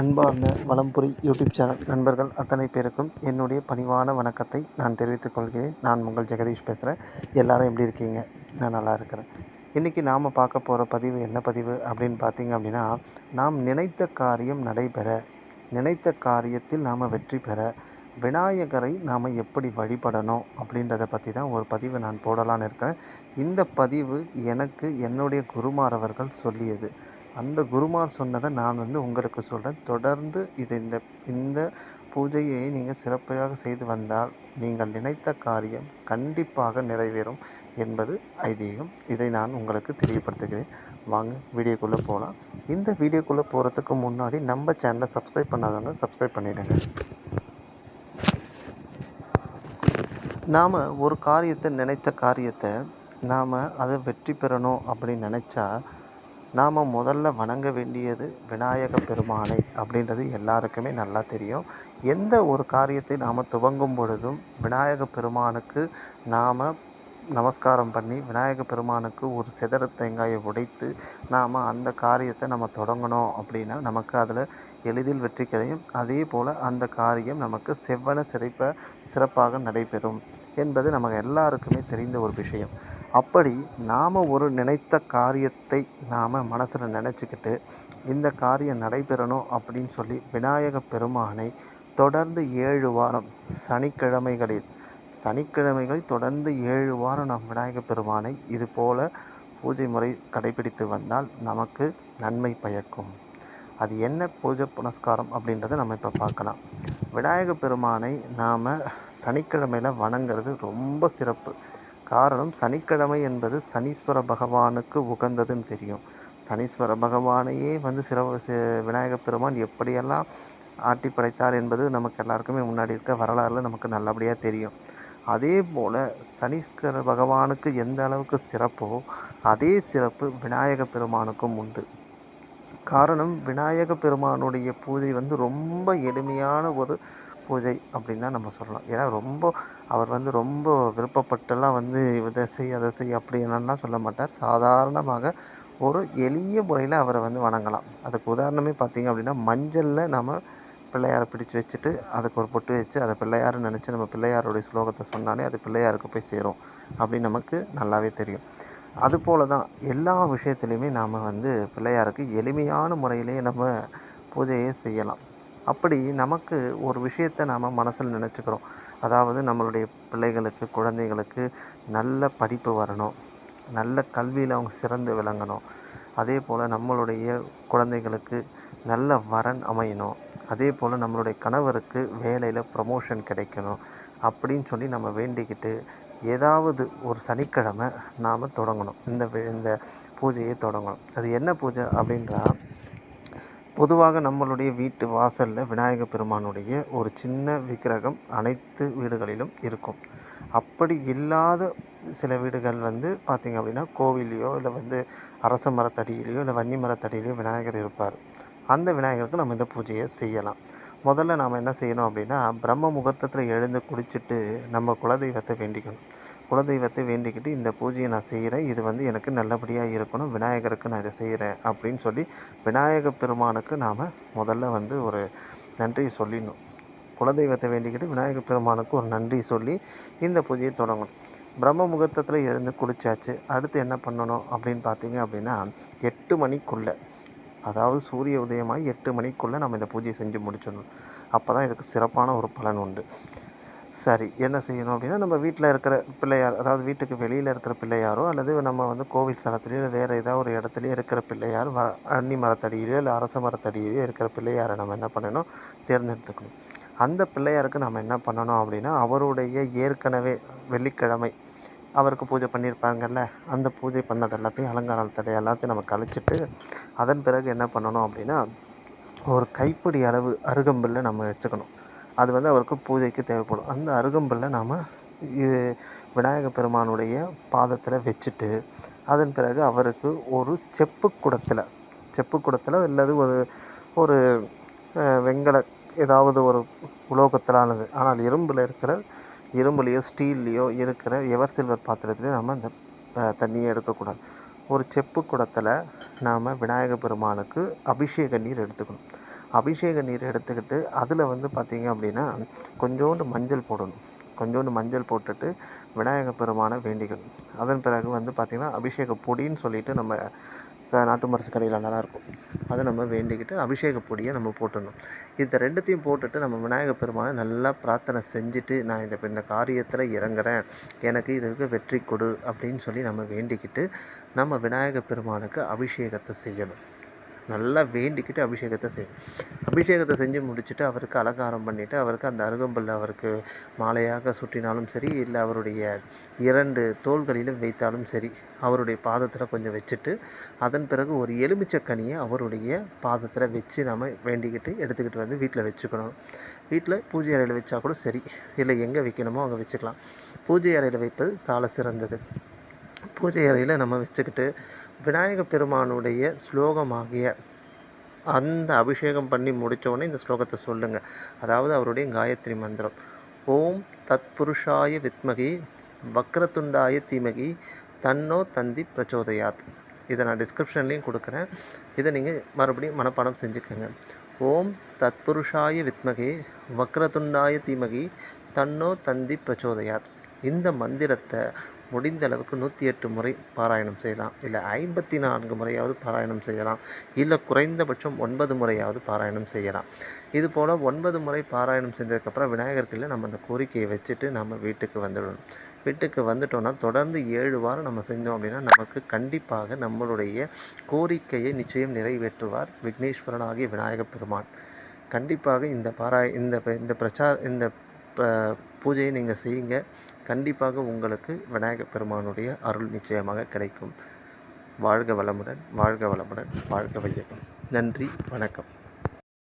அன்பார்ந்த Valampuri YouTube channel நண்பர்கள் அத்தனை பேருக்கும் என்னுடைய பணிவான வணக்கத்தை நான் தெரிவித்துக் கொள்கிறேன். நான் உங்கள் ஜெகதீஷ் பேசுகிறேன் எல்லாரும் எப்படி இருக்கீங்க? நான் நல்லா இருக்கிறேன். இன்றைக்கி நாம் பார்க்க போகிற பதிவு என்ன பதிவு அப்படின்னு பார்த்தீங்க அப்படின்னா நாம் நினைத்த காரியம் நடைபெற நினைத்த காரியத்தில் நாம் வெற்றி பெற விநாயகரை நாம் எப்படி வழிபடணும் அப்படின்றத பற்றி தான் ஒரு பதிவு நான் போடலான்னு இருக்கேன். இந்த பதிவு எனக்கு என்னுடைய குருமாரவர்கள் சொல்லியது. அந்த குருமார் சொன்னதை நான் வந்து உங்களுக்கு சொல்கிறேன் தொடர்ந்து இது இந்த இந்த பூஜையை நீங்கள் சிறப்பாக செய்து வந்தால் நீங்கள் நினைத்த காரியம் கண்டிப்பாக நிறைவேறும் என்பது ஐதீகம். இதை நான் உங்களுக்கு தெரியப்படுத்துகிறேன். வாங்க வீடியோக்குள்ளே போகலாம் இந்த வீடியோக்குள்ளே போகிறதுக்கு முன்னாடி நம்ம சேனலை சப்ஸ்கிரைப் பண்ணாதவங்க சப்ஸ்கிரைப் பண்ணிவிடுங்க நாம் ஒரு காரியத்தை நினைத்த காரியத்தை நாம் அதை வெற்றி பெறணும் அப்படின்னு நினச்சா நாம் முதல்ல வணங்க வேண்டியது விநாயக பெருமானை அப்படின்றது எல்லாருக்குமே நல்லா தெரியும். எந்த ஒரு காரியத்தை நாம் துவங்கும் பொழுதும் விநாயக பெருமானுக்கு நாம் நமஸ்காரம் பண்ணி விநாயக பெருமானுக்கு ஒரு சிதற தேங்காயை உடைத்து நாம் அந்த காரியத்தை நம்ம தொடங்கணும் அப்படின்னா நமக்கு அதில் எளிதில் வெற்றி கிடையும். அதே போல் அந்த காரியம் நமக்கு செவ்வன சிறப்ப சிறப்பாக நடைபெறும் என்பது நமக்கு எல்லாருக்குமே தெரிந்த ஒரு விஷயம். அப்படி நாம் ஒரு நினைத்த காரியத்தை நாம் மனசில் நினச்சிக்கிட்டு இந்த காரியம் நடைபெறணும் அப்படின்னு சொல்லி விநாயக பெருமானை தொடர்ந்து ஏழு வாரம் சனிக்கிழமைகளில் சனிக்கிழமைகளில் தொடர்ந்து ஏழு வாரம் நம் விநாயக பெருமானை இது போல் பூஜை முறை கடைபிடித்து வந்தால் நமக்கு நன்மை பயக்கும். அது என்ன பூஜை புனஸ்காரம் அப்படின்றத நம்ம இப்போ பார்க்கலாம். விநாயக பெருமானை நாம் சனிக்கிழமையில் வணங்குறது ரொம்ப சிறப்பு. காரணம் சனிக்கிழமை என்பது சனீஸ்வர பகவானுக்கு உகந்ததுன்னு தெரியும். சனீஸ்வர பகவானையே வந்து சிறவ விநாயக பெருமான் எப்படியெல்லாம் ஆட்டி படைத்தார் என்பது நமக்கு எல்லாருக்குமே முன்னாடி இருக்க வரலாறுல நமக்கு நல்லபடியாக தெரியும். அதே போல் சனீஸ்வர பகவானுக்கு எந்த அளவுக்கு சிறப்போ அதே சிறப்பு விநாயக பெருமானுக்கும் உண்டு. காரணம் விநாயக பெருமானுடைய பூஜை வந்து ரொம்ப எளிமையான ஒரு பூஜை அப்படின்னு தான் நம்ம சொல்லலாம். ஏன்னா ரொம்ப அவர் வந்து ரொம்ப விருப்பப்பட்டெல்லாம் வந்து இதை செய் அதை செய் அப்படின்னுலாம் சொல்ல மாட்டார். சாதாரணமாக ஒரு எளிய முறையில் அவரை வந்து வணங்கலாம். அதுக்கு உதாரணமே பார்த்திங்க அப்படின்னா மஞ்சளில் நம்ம பிள்ளையாரை பிடிச்சி வச்சுட்டு அதுக்கு ஒரு பொட்டு வச்சு அதை பிள்ளையாருன்னு நினச்சி நம்ம பிள்ளையாருடைய ஸ்லோகத்தை சொன்னாலே அது பிள்ளையாருக்கு போய் சேரும் அப்படின்னு நமக்கு நல்லாவே தெரியும். அதுபோல் தான் எல்லா விஷயத்துலையுமே நாம் வந்து பிள்ளையாருக்கு எளிமையான முறையிலே நம்ம பூஜையை செய்யலாம். அப்படி நமக்கு ஒரு விஷயத்தை நாம் மனசில் நினச்சிக்கிறோம். அதாவது நம்மளுடைய பிள்ளைகளுக்கு குழந்தைகளுக்கு நல்ல படிப்பு வரணும். நல்ல கல்வியில் அவங்க சிறந்து விளங்கணும். அதே போல் நம்மளுடைய குழந்தைகளுக்கு நல்ல வரன் அமையணும். அதே போல் நம்மளுடைய கணவருக்கு வேலையில் ப்ரமோஷன் கிடைக்கணும் அப்படின்னு சொல்லி நம்ம வேண்டிக்கிட்டு ஏதாவது ஒரு சனிக்கிழமை நாம் தொடங்கணும். இந்த இந்த பூஜையை தொடங்கணும். அது என்ன பூஜை அப்படின்றா பொதுவாக நம்மளுடைய வீட்டு வாசலில் விநாயகர் பெருமானுடைய ஒரு சின்ன விக்கிரகம் அனைத்து வீடுகளிலும் இருக்கும். அப்படி இல்லாத சில வீடுகள் வந்து பார்த்திங்க அப்படின்னா கோவிலையோ இல்லை வந்து அரச மரத்தடியிலையோ இல்லை வன்னி மரத்தடியிலையோ விநாயகர் இருப்பார். அந்த விநாயகருக்கு நம்ம இந்த பூஜையை செய்யலாம். முதல்ல நாம் என்ன செய்யணும் அப்படின்னா பிரம்ம முகூர்த்தத்தில் எழுந்து குடிச்சிட்டு நம்ம குலதெய்வத்தை வேண்டிக்கணும். குலதெய்வத்தை வேண்டிக்கிட்டு இந்த பூஜையை நான் செய்கிறேன். இது வந்து எனக்கு நல்லபடியாக இருக்கணும். விநாயகருக்கு நான் இதை செய்கிறேன் அப்படின்னு சொல்லி விநாயக பெருமானுக்கு நாம் முதல்ல வந்து ஒரு நன்றி சொல்லிடணும். குலதெய்வத்தை வேண்டிக்கிட்டு விநாயக பெருமானுக்கு ஒரு நன்றி சொல்லி இந்த பூஜையை தொடங்கணும். பிரம்ம முகூர்த்தத்தில் எழுந்து குளிச்சாச்சு. அடுத்து என்ன பண்ணணும் அப்படின்னு பார்த்தீங்க அப்படின்னா எட்டு மணிக்குள்ளே அதாவது சூரிய உதயமாக எட்டு மணிக்குள்ளே நம்ம இந்த பூஜையை செஞ்சு முடிச்சிடணும். அப்போ தான் இதுக்கு சிறப்பான ஒரு பலன் உண்டு. சரி என்ன செய்யணும் அப்படின்னா நம்ம வீட்டில் இருக்கிற பிள்ளையார் அதாவது வீட்டுக்கு வெளியில் இருக்கிற பிள்ளையாரோ அல்லது நம்ம வந்து கோவில் ஸ்தலத்துலேயோ இல்லை வேறு ஏதாவது ஒரு இடத்துலையோ இருக்கிற பிள்ளையார் வ அன்னி மரத்தடியிலையோ இல்லை அரச மரத்தடியிலையோ இருக்கிற பிள்ளையாரை நம்ம என்ன பண்ணணும்? தேர்ந்தெடுத்துக்கணும். அந்த பிள்ளையாருக்கு நம்ம என்ன பண்ணணும் அப்படின்னா அவருடைய ஏற்கனவே வெள்ளிக்கிழமை அவருக்கு பூஜை பண்ணியிருப்பாங்கல்ல அந்த பூஜை பண்ணது எல்லாத்தையும் அலங்காரத்தை எல்லாத்தையும் நம்ம கழிச்சிட்டு அதன் பிறகு என்ன பண்ணணும் அப்படின்னா ஒரு கைப்பிடி அளவு அருகம்பில்லை நம்ம வச்சுக்கணும். அது வந்து அவருக்கு பூஜைக்கு தேவைப்படும். அந்த அருகம்புல்லை நாம் விநாயக பெருமானுடைய பாதத்தில் வச்சுட்டு அதன் பிறகு அவருக்கு ஒரு செப்பு குடத்தில் செப்பு குடத்தில் அல்லது ஒரு ஒரு வெங்கல ஏதாவது ஒரு உலோகத்திலானது. ஆனால் இரும்பில் இருக்கிற இரும்புலேயோ ஸ்டீல்லையோ இருக்கிற எவர் சில்வர் பாத்திரத்துலேயோ நம்ம அந்த தண்ணியை எடுக்கக்கூடாது. ஒரு செப்பு குடத்தில் நாம் விநாயகர் பெருமானுக்கு அபிஷேக நீர் எடுத்துக்கணும். அபிஷேக நீர் எடுத்துக்கிட்டு அதில் வந்து பார்த்திங்க அப்படின்னா கொஞ்சோண்டு மஞ்சள் போடணும். கொஞ்சோண்டு மஞ்சள் போட்டுட்டு விநாயக பெருமானை வேண்டிக்கணும். அதன் பிறகு வந்து பார்த்திங்கன்னா அபிஷேக பொடின்னு சொல்லிட்டு நம்ம நாட்டு மருந்து கடையில் நல்லாயிருக்கும். அதை நம்ம வேண்டிக்கிட்டு அபிஷேக பொடியை நம்ம போட்டுடணும். இந்த ரெண்டுத்தையும் போட்டுட்டு நம்ம விநாயகர் பெருமானை நல்லா பிரார்த்தனை செஞ்சுட்டு நான் இந்த இந்த காரியத்தில் இறங்குறேன். எனக்கு இதுக்கு வெற்றி கொடு அப்படின்னு சொல்லி நம்ம வேண்டிக்கிட்டு நம்ம விநாயகர் பெருமானுக்கு அபிஷேகத்தை செய்யணும். நல்லா வேண்டிக்கிட்டு அபிஷேகத்தை செய்யணும் அபிஷேகத்தை செஞ்சு முடிச்சுட்டு அவருக்கு அலங்காரம் பண்ணிவிட்டு அவருக்கு அந்த அருகம்புல் அவருக்கு மாலையாக சுற்றினாலும் சரி இல்லை அவருடைய இரண்டு தோள்களிலும் வைத்தாலும் சரி அவருடைய பாதத்தில் கொஞ்சம் வச்சுட்டு அதன் பிறகு ஒரு எலுமிச்சக்கனியை அவருடைய பாதத்தில் வச்சு நம்ம வேண்டிக்கிட்டு எடுத்துக்கிட்டு வந்து வீட்டில் வச்சுக்கணும். வீட்டில் பூஜை அறையில் வச்சா கூட சரி இல்லை எங்கே வைக்கணுமோ அங்கே வச்சுக்கலாம். பூஜை அறையில் வைப்பது சால சிறந்தது. பூஜை அறையில் நம்ம வச்சுக்கிட்டு விநாயக பெருமானுடைய ஸ்லோகமாகிய அந்த அபிஷேகம் பண்ணி முடிச்ச இந்த ஸ்லோகத்தை சொல்லுங்கள் அதாவது அவருடைய காயத்ரி மந்திரம். ஓம் தத்புருஷாய வித்மகி வக்ரத்துண்டாய தீமகி தன்னோ தந்தி பிரச்சோதயாத். இதை நான் டிஸ்கிரிப்ஷன்லேயும் கொடுக்குறேன். இதை நீங்கள் மறுபடியும் மனப்பாடம் செஞ்சுக்கோங்க. ஓம் தத்புருஷாய வித்மகி வக்ரதுண்டாய தீமகி தன்னோ தந்தி பிரச்சோதயாத். இந்த மந்திரத்தை முடிந்த அளவுக்கு நூற்றி எட்டு முறை பாராயணம் செய்யலாம். இல்லை ஐம்பத்தி நான்கு முறையாவது பாராயணம் செய்யலாம். இல்லை குறைந்தபட்சம் ஒன்பது முறையாவது பாராயணம் செய்யலாம். இது போல் ஒன்பது முறை பாராயணம் செஞ்சதுக்கப்புறம் விநாயகர்களில் நம்ம அந்த கோரிக்கையை வச்சுட்டு நம்ம வீட்டுக்கு வந்துடணும். வீட்டுக்கு வந்துட்டோம்னா தொடர்ந்து ஏழு வாரம் நம்ம செஞ்சோம் அப்படின்னா நமக்கு கண்டிப்பாக நம்மளுடைய கோரிக்கையை நிச்சயம் நிறைவேற்றுவார் விக்னேஸ்வரனாகிய விநாயகப் பெருமான். கண்டிப்பாக இந்த பாராய இந்த இந்த பிரச்சார இந்த ப- பூஜையை நீங்கள் செய்யுங்க. கண்டிப்பாக உங்களுக்கு விநாயகப் பெருமானுடைய அருள் நிச்சயமாக கிடைக்கும். வாழ்க வளமுடன் வாழ்க வளமுடன் வாழ்க வையகம். நன்றி வணக்கம்.